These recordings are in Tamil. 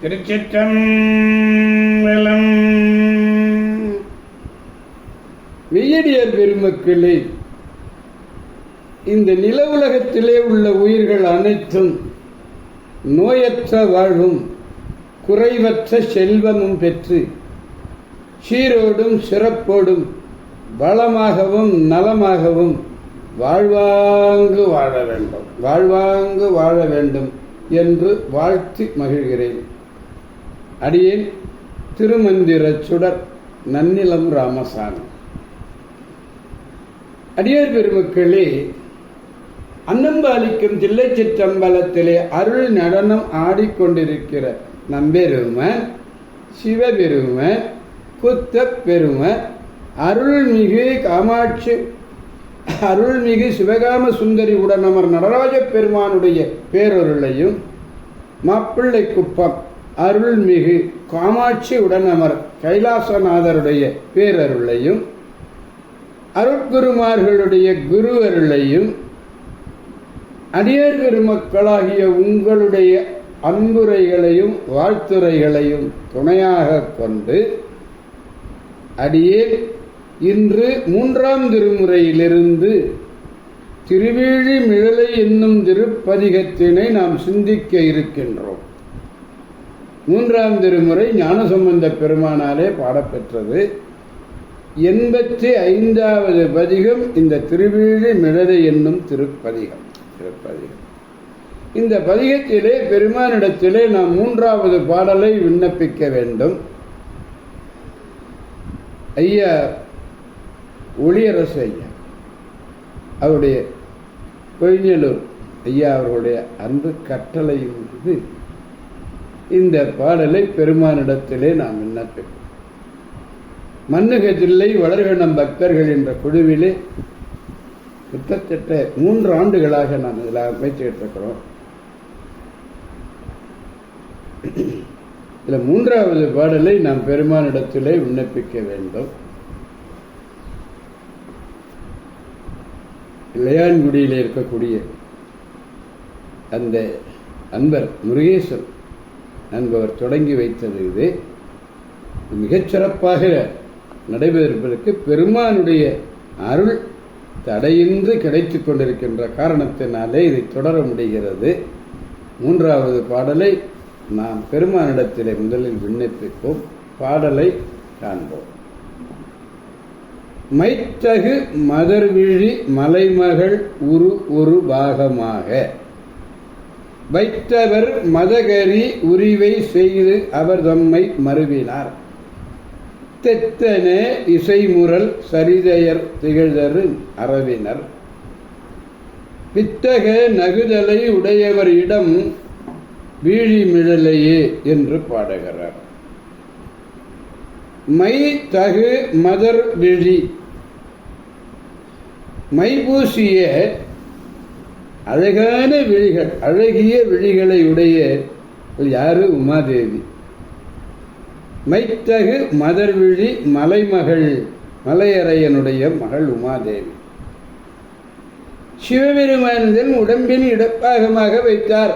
திருச்சிற்றம்பலம் வெய்யடியார் பெருமக்களே இந்த நில உலகத்திலே உள்ள உயிர்கள் அனைத்தும் நோயற்ற வாழ்வும் குறைவற்ற செல்வமும் பெற்று சீரோடும் சிறப்போடும் வளமாகவும் நலமாகவும் வாழ்வாங்கு வாழ வேண்டும் வாழ்வாங்கு வாழ வேண்டும் என்று வாழ்த்தி மகிழ்கிறேன். அடியேன் திருமந்திர சுடர் நன்னிலம் ராமசாமி. அடியார் பெருமக்களே அன்னம்பாலிக்கும் தில்லை சிற்றம்பலத்திலே அருள் நடனம் ஆடிக்கொண்டிருக்கிற நம்பெருமை சிவபெருமை புத்த பெருமை அருள்மிகு காமாட்சி அருள்மிகு சிவகாம சுந்தரி உடனமர் நடராஜ பெருமானுடைய பேரொருளையும் மாப்பிள்ளை குப்பம் அருள்மிகு காமாட்சி உடனமர் கைலாசநாதருடைய பேரருளையும் அருட்குருமார்களுடைய குரு அருளையும் அடியர் பெருமக்களாகிய உங்களுடைய அன்புரைகளையும் வாழ்த்துரைகளையும் துணையாக கொண்டு அடியேன் இன்று மூன்றாம் திருமுறையிலிருந்து திருவேழி மிழலை என்னும் திருப்பதிகத்தினை நாம் சிந்திக்க இருக்கின்றோம். மூன்றாம் திருமுறை ஞானசம்பந்த பெருமானாலே பாடப்பெற்றது. எண்பத்தி ஐந்தாவது பதிகம் இந்த திருவிழி மிழலை என்னும் திருப்பதிகம். திருப்பதிகம். இந்த பதிகத்திலே பெருமானிடத்திலே நாம் மூன்றாவது பாடலை விண்ணப்பிக்க வேண்டும். ஐயா ஒளியரசு ஐயா அவருடைய கொய்ஞலூர் ஐயா அவர்களுடைய அன்பு கட்டளை மீது இந்த பாடலை பெருமானிடத்திலே நாம் விண்ணப்பிப்போம். மன்னுகத்தில்லை வளர்கணம் பக்தர்கள் என்ற குழுவிலே கிட்டத்தட்ட மூன்று ஆண்டுகளாக நாம் இதில் அமைச்சுக்கிட்டு இருக்கிறோம் இதில் மூன்றாவது பாடலை நாம் பெருமானிடத்திலே விண்ணப்பிக்க வேண்டும். இளையான்குடியில் இருக்கக்கூடிய அந்த அன்பர் முருகேசன் என்பவர் தொடங்கி வைத்தது இது. மிகச்சிறப்பாக நடைபெறுவதற்கு பெருமானுடைய அருள் தடையின்றி கிடைத்து கொண்டிருக்கின்ற காரணத்தினாலே இதை தொடர முடிகிறது. மூன்றாவது பாடலை நாம் பெருமானிடத்திலே முதலில் விண்ணப்பிப்போம். பாடலை காண்போம். மைத்தகு மதர்விழி மலைமகள் உரு ஒரு பாகமாக வைத்தவர் மதகரி உரிவை செய்து அவர் தம்மை மறுவினார். தெத்தனே இசைமுரல் சரிதையர் திகழ்தரு அரவினர் பித்தக நகுதலை உடையவர் இடம் வீழிமிழலையே என்று பாடுகிறார். மை தகு மதர் விழி மைபூசிய அழகான விழிகள் அழகிய விழிகளை உடைய யாரு? உமாதேவி. மைத்தகு மதர் விழி மலைமகள் மலையறையனுடைய மகள் உமாதேவி. சிவபெருமானதன் உடம்பின் இடப்பாகமாக வைத்தார்.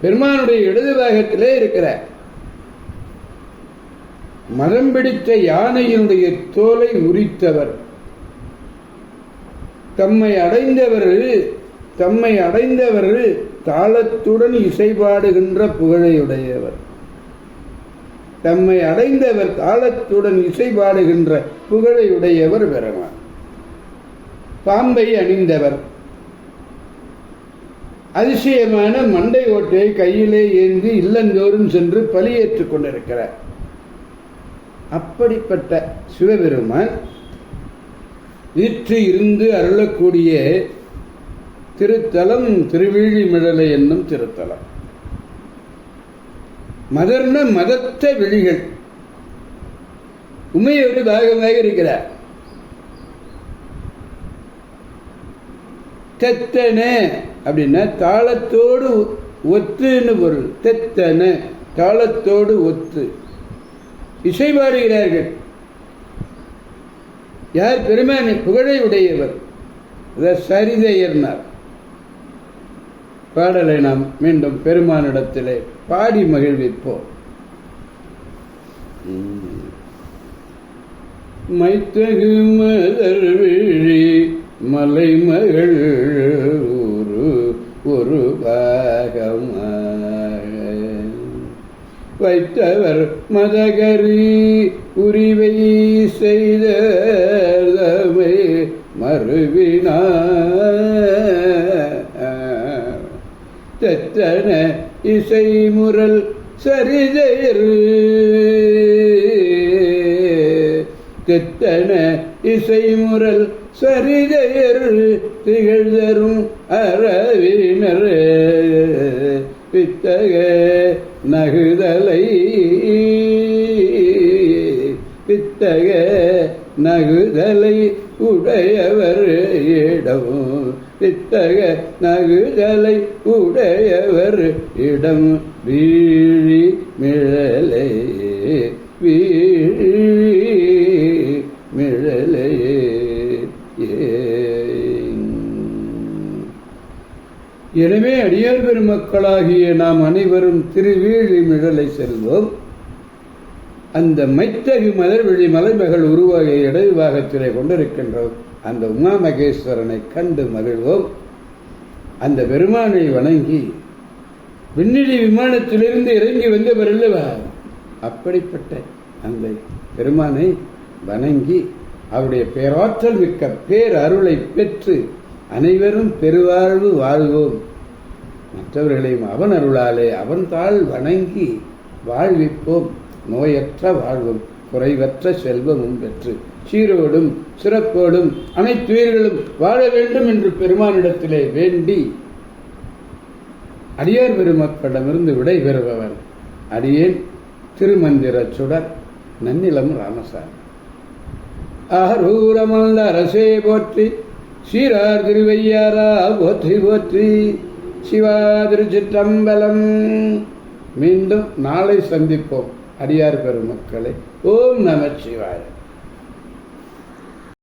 பெருமானுடைய இடது பாகத்திலே இருக்கிறார் மதம் பிடித்த யானையினுடைய தோலை உரித்தவர் தம்மை அடைந்தவர் தம்மை அடைந்தவர் தாளத்துடன் இசைபாடுகின்ற புகழையுடையவர். தம்மை அடைந்தவர் தாளத்துடன் இசைபாடுகின்ற புகழையுடையவர் பெருமான். பாம்பை அணிந்தவர். அதிசயமான மண்டை ஓட்டையை கையிலே ஏந்தி இல்லந்தோறும் சென்று பலியேற்றுக் கொண்டிருக்கிறார். அப்படிப்பட்ட சிவபெருமான் ஈற்று இருந்து அருளக்கூடிய திருத்தலம் திருவிழிமிழலை என்னும் திருத்தலம். மதர்ன மதத்த விழிகள். உமையோடு பாகமாக இருக்கிறார். தெத்தனே அப்படின்னா தாளத்தோடு ஒத்துன்னு பொருள். தெத்தன தாளத்தோடு ஒத்து. இசை பாடுகிறார்கள். யார் பெருமானின் புகழை உடையவர் சரிதையர்னார். பாடலை நாம் மீண்டும் பெருமானிடத்திலே பாடி மகிழ்விப்போம். மைத்தகு மலர் விழி மலைமகள் ஒரு ஒரு பாகமா வைத்தவர் மதகரி உரிவை செய்தமை மறுவினார். தெத்தன இசை முரல் சரிதரு. தெத்தன இசை முரல் சரிதயர் திகழ்தரும் அறவினர். பித்தக நகுதலை வித்தக நகுதலை உடையவர் இடம். வித்தக நகுதலை உடையவர் இடம். வீழி மிழலை வீழி எனவே அடியார் பெருமக்களாகிய நாம் அனைவரும் திருவீழி மிழலை செல்வோம். அந்த மைத்தகு மலர்விழி மலர்மகள் உருவாக இடதுபாகத்திலே கொண்டிருக்கின்றோம். அந்த உமா மகேஸ்வரனை கண்டு மகிழ்வோம். அந்த பெருமானை வணங்கி விண்ணிலி விமானத்திலிருந்து இறங்கி வந்தவர் அல்லவா? அப்படிப்பட்ட அந்த பெருமானை வணங்கி அவருடைய பேராற்றல் மிக்க பேர் அருளை பெற்று அனைவரும் பெருவாழ்வு வாழ்வோம். மற்றவர்களையும் அவன் அருளாலே அவன் தாள் வணங்கி வாழ்விப்போம். நோயற்ற வாழ்வும் குறைவற்ற செல்வமும் பெற்று சீரோடும் சிறப்போடும் அனைத்துயிர்களும் வாழ வேண்டும் என்று பெருமானிடத்திலே வேண்டி அடியார் பெருமக்களிடமிருந்து விடை பெறுபவன் அடியேன் திருமந்திர சுடர் நன்னிலம் ராமசாமி. ஆரூரமல்ல அரசே போற்றி சீரார் திருவையாரா போற்றி போற்றி. சிவா திருச்சிற்றம்பலம் மீண்டும் நாளை சந்திப்போம். அடியார் பெருமக்களை ஓம் நம சிவாய.